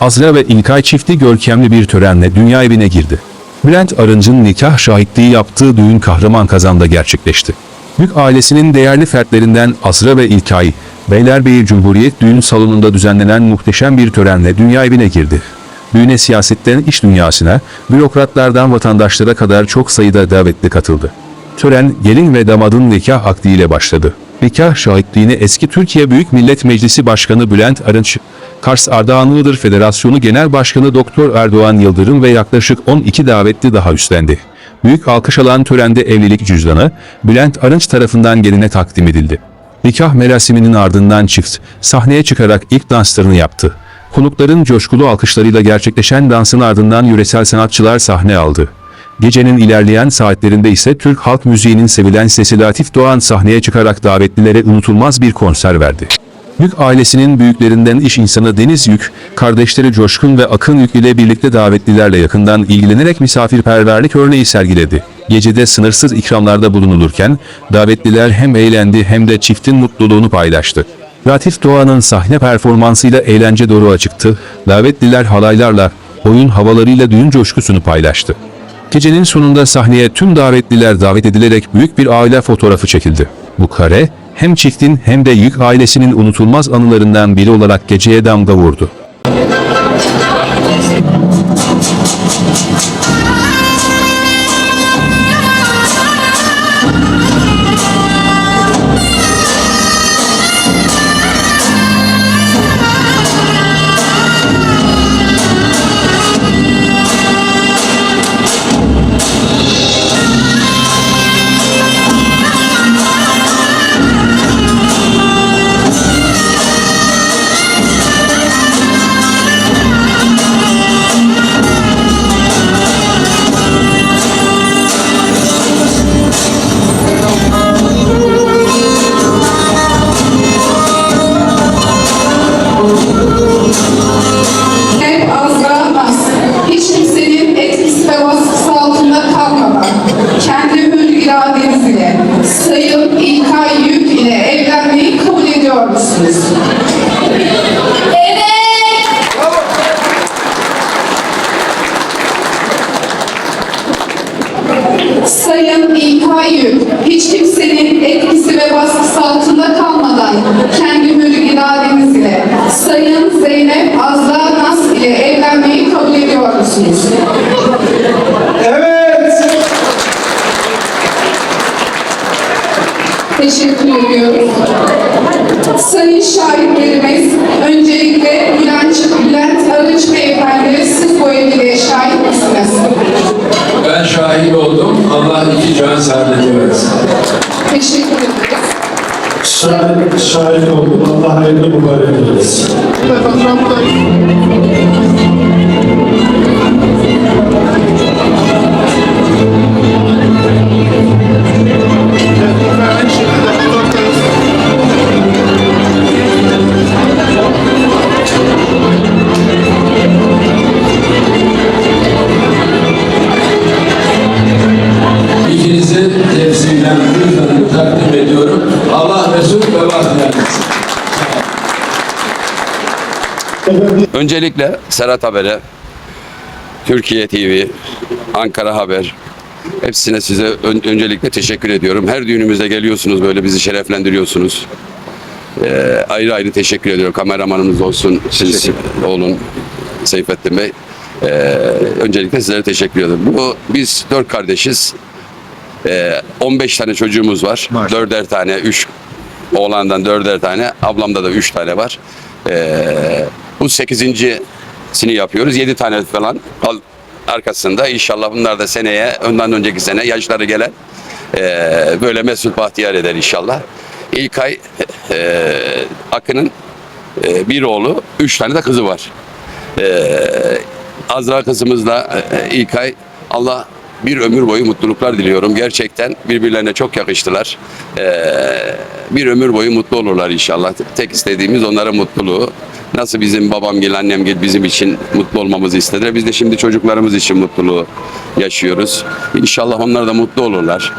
Azra ve İlkay çifti görkemli bir törenle dünya evine girdi. Bülent Arınç'ın nikah şahitliği yaptığı düğün kahraman kazanda gerçekleşti. Büyük ailesinin değerli fertlerinden Azra ve İlkay, Beylerbeyi Cumhuriyet Düğün Salonu'nda düzenlenen muhteşem bir törenle dünya evine girdi. Düğüne siyasetten iş dünyasına, bürokratlardan vatandaşlara kadar çok sayıda davetli katıldı. Tören gelin ve damadın nikah akdiyle başladı. Nikah şahitliğini eski Türkiye Büyük Millet Meclisi Başkanı Bülent Arınç, Kars Ardahan Iğdır Federasyonu Genel Başkanı Doktor Erdoğan Yıldırım ve yaklaşık 12 davetli daha üstlendi. Büyük alkış alan törende evlilik cüzdanı Bülent Arınç tarafından geline takdim edildi. Nikah merasiminin ardından çift sahneye çıkarak ilk danslarını yaptı. Konukların coşkulu alkışlarıyla gerçekleşen dansın ardından yöresel sanatçılar sahne aldı. Gecenin ilerleyen saatlerinde ise Türk halk müziğinin sevilen sesi Latif Doğan sahneye çıkarak davetlilere unutulmaz bir konser verdi. Yük ailesinin büyüklerinden iş insanı Deniz Yük, kardeşleri Coşkun ve Akın Yük ile birlikte davetlilerle yakından ilgilenerek misafirperverlik örneği sergiledi. Gecede sınırsız ikramlarda bulunulurken, davetliler hem eğlendi hem de çiftin mutluluğunu paylaştı. Latif Doğan'ın sahne performansıyla eğlence doğru çıktı, davetliler halaylarla, oyun havalarıyla düğün coşkusunu paylaştı. Gecenin sonunda sahneye tüm davetliler davet edilerek büyük bir aile fotoğrafı çekildi. Bu kare hem çiftin hem de Yük ailesinin unutulmaz anılarından biri olarak geceye damga vurdu. Teşekkür ediyoruz. Sayın şahitlerimiz, öncelikle Bülent, Bülent Arınç Beyefendi, siz bu evliliğe şahit misiniz? Ben şahit oldum. Allah iki can saadeti versin. Teşekkür ederiz. Şahit, şahit oldum. Allah hayırlı mübarek eylesin. İkinizi Öncelikle Serhat Haber'e, Türkiye TV, Ankara Haber, hepsine size ön- öncelikle teşekkür ediyorum. Her düğünümüzde geliyorsunuz böyle bizi şereflendiriyorsunuz. Ee, ayrı ayrı teşekkür ediyorum. Kameramanımız olsun, siz olun Seyfettin Bey. Ee, öncelikle sizlere teşekkür ediyorum. Bu biz dört kardeşiz. Ee, 15 tane çocuğumuz var. Dörder tane, üç oğlandan dörder tane, ablamda da üç tane var. Ee, bu sekizincisini yapıyoruz. Yedi tane falan kal- arkasında. İnşallah bunlar da seneye, ondan önceki sene yaşları gelen ee, böyle mesut bahtiyar eder inşallah. İlk ay ee, Akın'ın ee, bir oğlu, üç tane de kızı var. Ee, Azra kızımızla e, ilk ay Allah bir ömür boyu mutluluklar diliyorum. Gerçekten birbirlerine çok yakıştılar. Ee, bir ömür boyu mutlu olurlar inşallah. Tek istediğimiz onların mutluluğu. Nasıl bizim babam gel annem gel bizim için mutlu olmamızı istediler. Biz de şimdi çocuklarımız için mutluluğu yaşıyoruz. İnşallah onlar da mutlu olurlar.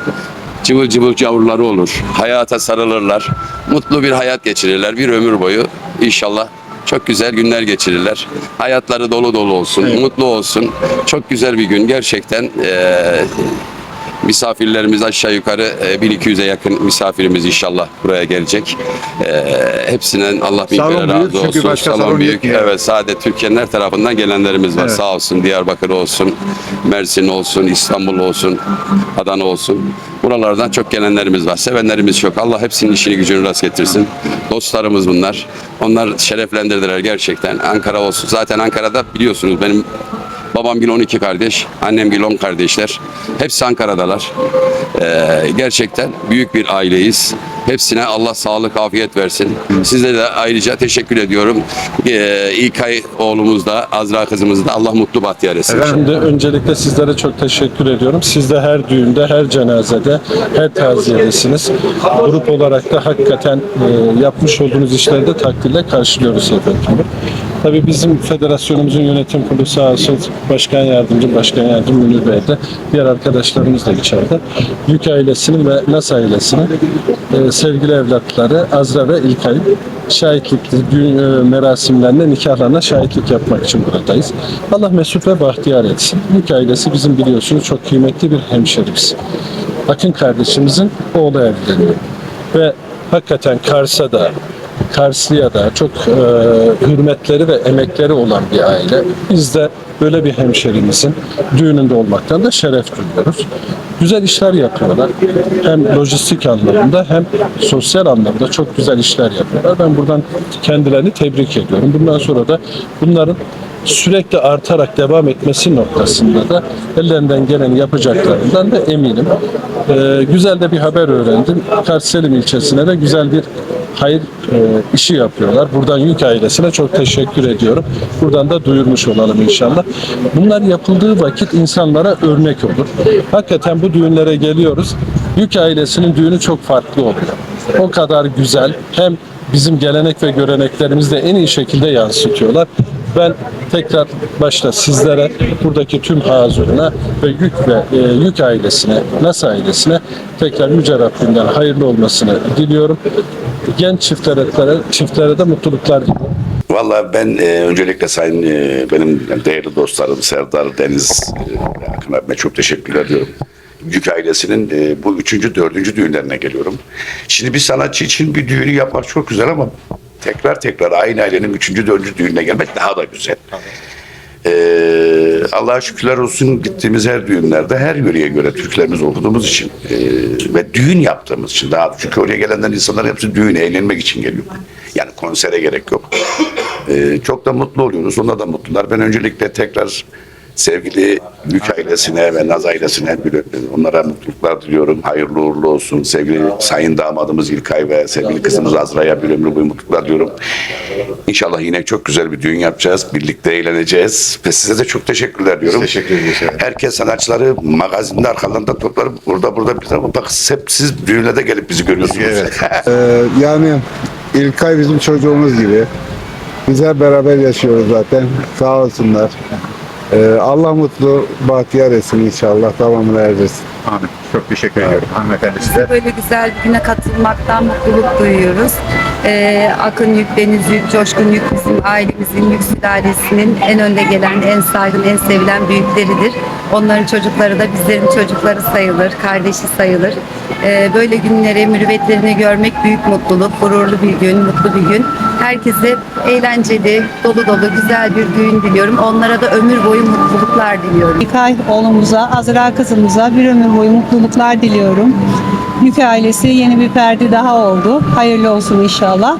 Cıvıl cıvıl yavruları olur. Hayata sarılırlar. Mutlu bir hayat geçirirler bir ömür boyu. İnşallah Çok güzel günler geçirirler. Hayatları dolu dolu olsun, mutlu olsun. Çok güzel bir gün gerçekten. eee, misafirlerimiz aşağı yukarı e, 1200'e yakın misafirimiz inşallah buraya gelecek. Eee hepsinden Allah bin kere razı çünkü olsun. başka Salon salon büyük. yani. Evet sadece Türkiye'nin her tarafından gelenlerimiz var. Evet. Sağ olsun Diyarbakır olsun, Mersin olsun, İstanbul olsun, Adana olsun. Buralardan çok gelenlerimiz var. Sevenlerimiz çok. Allah hepsinin işini gücünü rast getirsin. Dostlarımız bunlar. Onlar şereflendirdiler gerçekten. Ankara olsun. Zaten Ankara'da biliyorsunuz benim babam gün 12 kardeş, annem gün 10 kardeşler. Hepsi Ankara'dalar. Ee, gerçekten büyük bir aileyiz. Hepsine Allah sağlık, afiyet versin. Size de ayrıca teşekkür ediyorum. Ee, İlkay oğlumuz da, Azra kızımız da Allah mutlu bahtiyar etsin. Ben de öncelikle sizlere çok teşekkür ediyorum. Siz de her düğünde, her cenazede, her taziyedesiniz. Grup olarak da hakikaten e, yapmış olduğunuz işleri de takdirle karşılıyoruz efendim. Tabii bizim federasyonumuzun yönetim kurulu sağ olsun başkan yardımcı, başkan yardımcı Münir Bey de diğer arkadaşlarımız da içeride. Yük ailesinin ve Nas ailesinin e, sevgili evlatları Azra ve İlkay'ın şahitlikli düğün e, merasimlerine, nikahlarına şahitlik yapmak için buradayız. Allah mesut ve bahtiyar etsin. Yük ailesi bizim biliyorsunuz çok kıymetli bir hemşerimiz. Akın kardeşimizin oğlu evleniyor. Ve hakikaten Kars'a da Karslı'ya da çok e, hürmetleri ve emekleri olan bir aile. Biz de böyle bir hemşerimizin düğününde olmaktan da şeref duyuyoruz. Güzel işler yapıyorlar. Hem lojistik anlamında hem sosyal anlamda çok güzel işler yapıyorlar. Ben buradan kendilerini tebrik ediyorum. Bundan sonra da bunların sürekli artarak devam etmesi noktasında da ellerinden gelen yapacaklarından da eminim. Ee, güzel de bir haber öğrendim. Karsselim ilçesine de güzel bir hayır e, işi yapıyorlar. Buradan Yük ailesine çok teşekkür ediyorum. Buradan da duyurmuş olalım inşallah. Bunlar yapıldığı vakit insanlara örnek olur. Hakikaten bu düğünlere geliyoruz. Yük ailesinin düğünü çok farklı oluyor. O kadar güzel. Hem bizim gelenek ve göreneklerimizi de en iyi şekilde yansıtıyorlar. Ben tekrar başta sizlere, buradaki tüm hazırına ve Yük ve e, Yük ailesine, Nas ailesine tekrar Yüce Rabbimden hayırlı olmasını diliyorum. Genç çiftlere, çiftlere de mutluluklar diliyorum. Valla ben e, öncelikle sayın e, benim değerli dostlarım Serdar Deniz e, Akın abime çok teşekkür ediyorum. Yük ailesinin e, bu üçüncü, dördüncü düğünlerine geliyorum. Şimdi bir sanatçı için bir düğünü yapmak çok güzel ama tekrar tekrar aynı ailenin üçüncü, dördüncü düğününe gelmek daha da güzel. Ee, Allah'a şükürler olsun gittiğimiz her düğünlerde her yöreye göre Türklerimiz okuduğumuz için e, ve düğün yaptığımız için daha çünkü oraya gelenler insanlar hepsi düğün eğlenmek için geliyor. Yani konsere gerek yok. Ee, çok da mutlu oluyoruz. Onlar da mutlular. Ben öncelikle tekrar sevgili Yük ailesine ve Naz ailesine onlara mutluluklar diliyorum. Hayırlı uğurlu olsun. Sevgili sayın damadımız İlkay ve sevgili kızımız Azra'ya bir ömür boyu mutluluklar diliyorum. İnşallah yine çok güzel bir düğün yapacağız. Birlikte eğleneceğiz. Ve size de çok teşekkürler diyorum. Teşekkür ederiz. Herkes sanatçıları magazinde arkalarında toplar. Burada burada bir bak hep siz düğünlerde gelip bizi görüyorsunuz. Evet. Ee, yani İlkay bizim çocuğumuz gibi. Biz hep beraber yaşıyoruz zaten. Sağ olsunlar. Ee, Allah mutlu, bahtiyar etsin inşallah. Devamını erdirsin. Amin. Çok teşekkür ediyorum hanımefendi size. Böyle güzel bir güne katılmaktan mutluluk duyuyoruz. Ee, Akın Yük, Deniz Yük, Coşkun Yük bizim ailemizin, Yük sülalesinin en önde gelen, en saygın, en sevilen büyükleridir. Onların çocukları da bizlerin çocukları sayılır, kardeşi sayılır. Ee, böyle günleri, mürüvvetlerini görmek büyük mutluluk, gururlu bir gün, mutlu bir gün. Herkese eğlenceli, dolu dolu, güzel bir düğün diliyorum. Onlara da ömür boyu mutluluklar diliyorum. İlkay oğlumuza, Azra kızımıza bir ömür boyu mutluluklar diliyorum. Yük ailesi yeni bir ferdi daha oldu. Hayırlı olsun inşallah.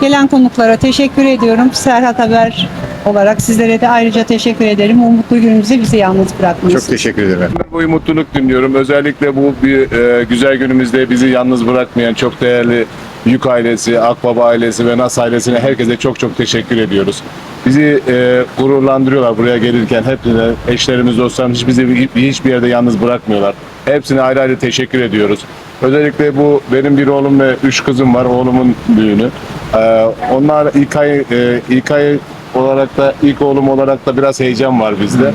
Gelen konuklara teşekkür ediyorum. Serhat Haber olarak sizlere de ayrıca teşekkür ederim. Bu mutlu günümüzü bizi yalnız bırakmayın. Çok teşekkür ederim. Ömür boyu mutluluk diliyorum. Özellikle bu bir, e, güzel günümüzde bizi yalnız bırakmayan çok değerli Yük ailesi, Akbaba ailesi ve Nas ailesine herkese çok çok teşekkür ediyoruz. Bizi e, gururlandırıyorlar buraya gelirken. Hepsine eşlerimiz, dostlarımız hiç bizi bir- hiçbir yerde yalnız bırakmıyorlar. Hepsine ayrı ayrı teşekkür ediyoruz. Özellikle bu benim bir oğlum ve üç kızım var. Oğlumun düğünü. E, onlar ilk ay, e, ilk ay olarak da ilk oğlum olarak da biraz heyecan var bizde.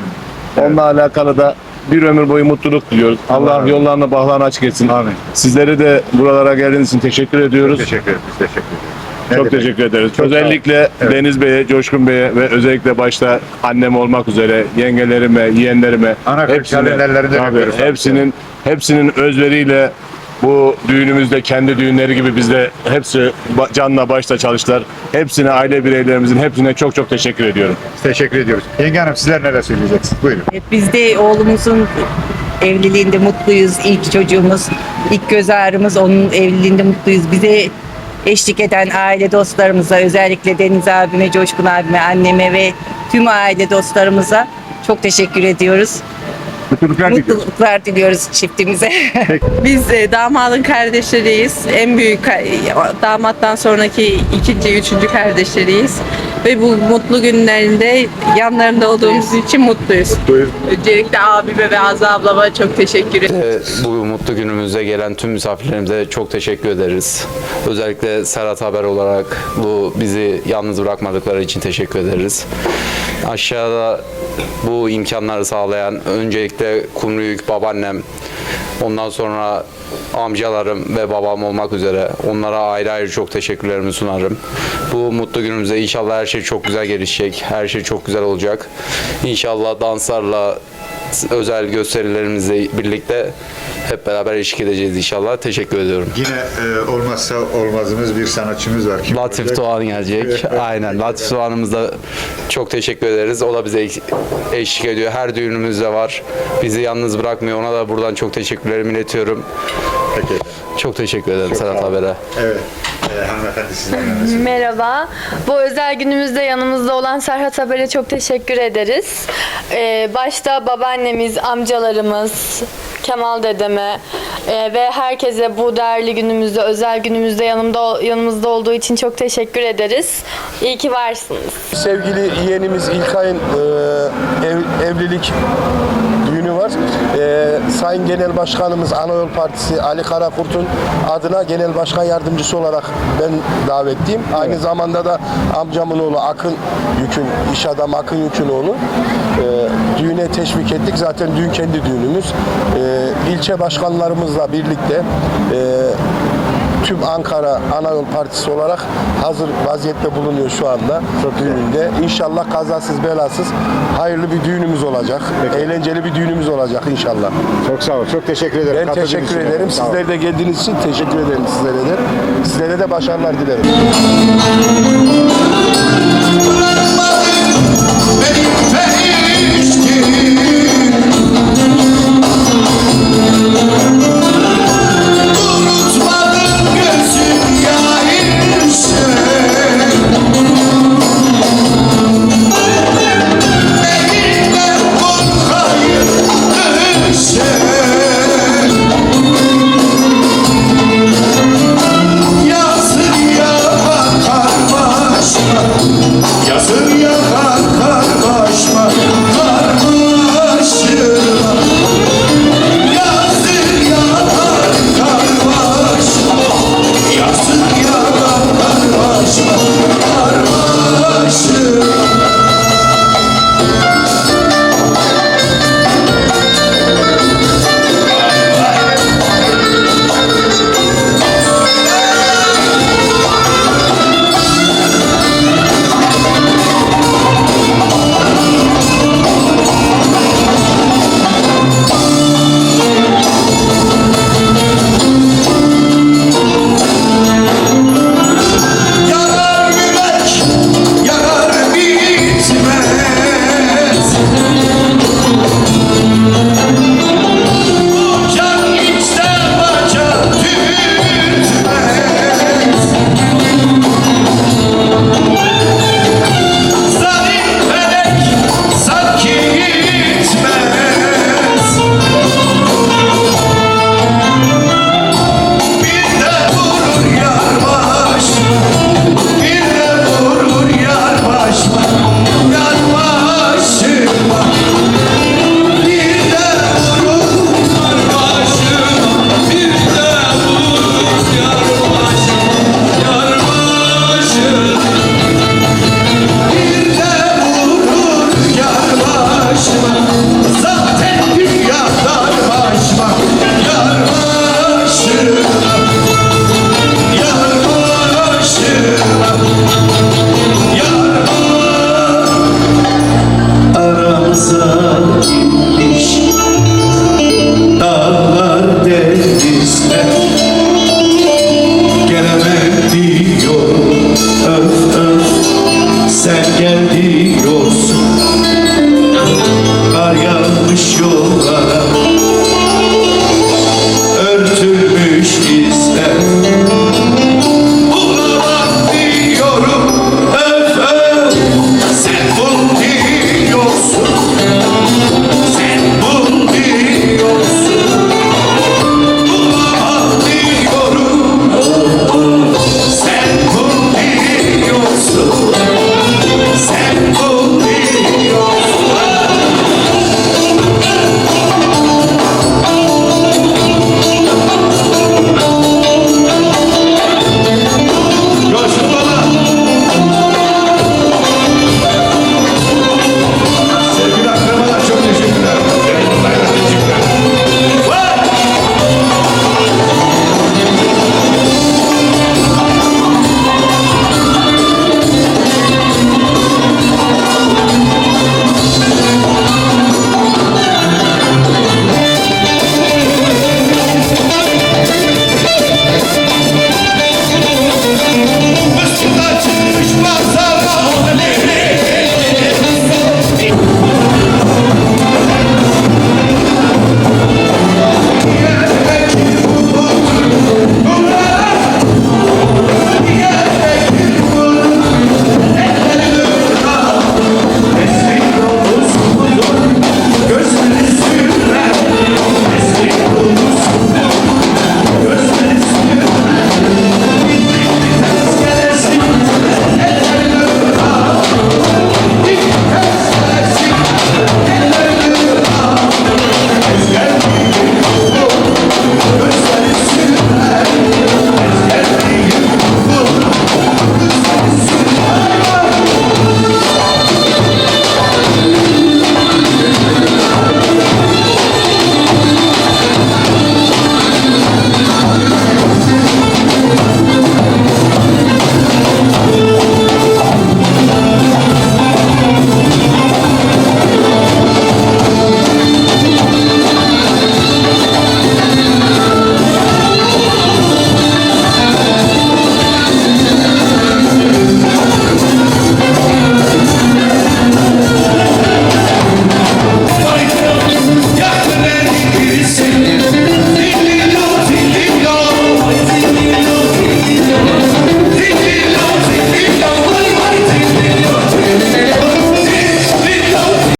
Onunla alakalı da bir ömür boyu mutluluk diliyoruz. Allah yollarını bahlarını açık etsin. Amin. Sizlere de buralara geldiğiniz için teşekkür ediyoruz. Teşekkür ederiz. Teşekkür ederiz. Çok teşekkür ederiz. özellikle Deniz Bey'e, Coşkun Bey'e ve özellikle başta annem olmak üzere yengelerime, yeğenlerime Ana hepsine, öpüyoruz. hepsinin hepsinin özveriyle bu düğünümüzde kendi düğünleri gibi bizde hepsi canla başla çalıştılar. Hepsine aile bireylerimizin hepsine çok çok teşekkür ediyorum. Teşekkür ediyoruz. Yenge Hanım sizler neler söyleyeceksiniz? Buyurun. Biz de oğlumuzun evliliğinde mutluyuz. İlk çocuğumuz, ilk göz ağrımız onun evliliğinde mutluyuz. Bize eşlik eden aile dostlarımıza, özellikle Deniz abime, Coşkun abime, anneme ve tüm aile dostlarımıza çok teşekkür ediyoruz. Mutluluklar diliyoruz. Mutluluklar diliyoruz çiftimize. Biz e, damadın kardeşleriyiz. En büyük damattan sonraki ikinci, üçüncü kardeşleriyiz. Ve bu mutlu günlerinde yanlarında olduğumuz için mutluyuz. Öncelikle abime ve Azza ablama çok teşekkür ederim. Bu mutlu günümüzde gelen tüm misafirlerimize çok teşekkür ederiz. Özellikle Serhat Haber olarak bu bizi yalnız bırakmadıkları için teşekkür ederiz. Aşağıda bu imkanları sağlayan öncelikle Kumruyük babaannem, ondan sonra amcalarım ve babam olmak üzere onlara ayrı ayrı çok teşekkürlerimi sunarım. Bu mutlu günümüzde inşallah her şey çok güzel gelişecek. Her şey çok güzel olacak. İnşallah danslarla özel gösterilerimizle birlikte hep beraber eşlik edeceğiz inşallah. Teşekkür ediyorum. Yine e, olmazsa olmazımız bir sanatçımız var. Kim Latif olacak? Doğan gelecek. Aynen. Latif Doğan'ımıza çok teşekkür ederiz. O da bize eşlik ediyor. Her düğünümüzde var. Bizi yalnız bırakmıyor. Ona da buradan çok teşekkürlerimi iletiyorum. Peki. Çok teşekkür ederim Serhat Haber'e. Evet. E, hanımefendi? Merhaba. Bu özel günümüzde yanımızda olan Serhat Haber'e çok teşekkür ederiz. Ee, başta babaannemiz, amcalarımız, Kemal dedeme e, ve herkese bu değerli günümüzde, özel günümüzde yanımda yanımızda olduğu için çok teşekkür ederiz. İyi ki varsınız. Sevgili yeğenimiz İlkay'ın ev, evlilik düğünü var. E, Sayın Genel Başkanımız Anayol Partisi Ali Karakurt'un adına Genel Başkan Yardımcısı olarak ben davetliyim. Aynı zamanda da amcamın oğlu Akın Yükün, iş adamı Akın Yükün oğlu. E, düğüne teşvik ettik. Zaten düğün kendi düğünümüz. E, ilçe başkanlarımızla birlikte e, tüm Ankara Anayol Partisi olarak hazır vaziyette bulunuyor şu anda düğününde. İnşallah kazasız belasız hayırlı bir düğünümüz olacak. Eğlenceli bir düğünümüz olacak inşallah. Çok sağ ol. Çok teşekkür ederim. Ben Katıldığınız teşekkür için. ederim. Sağ ol. Sizlere de geldiğiniz için teşekkür ederim sizlere de. Sizlere de başarılar dilerim.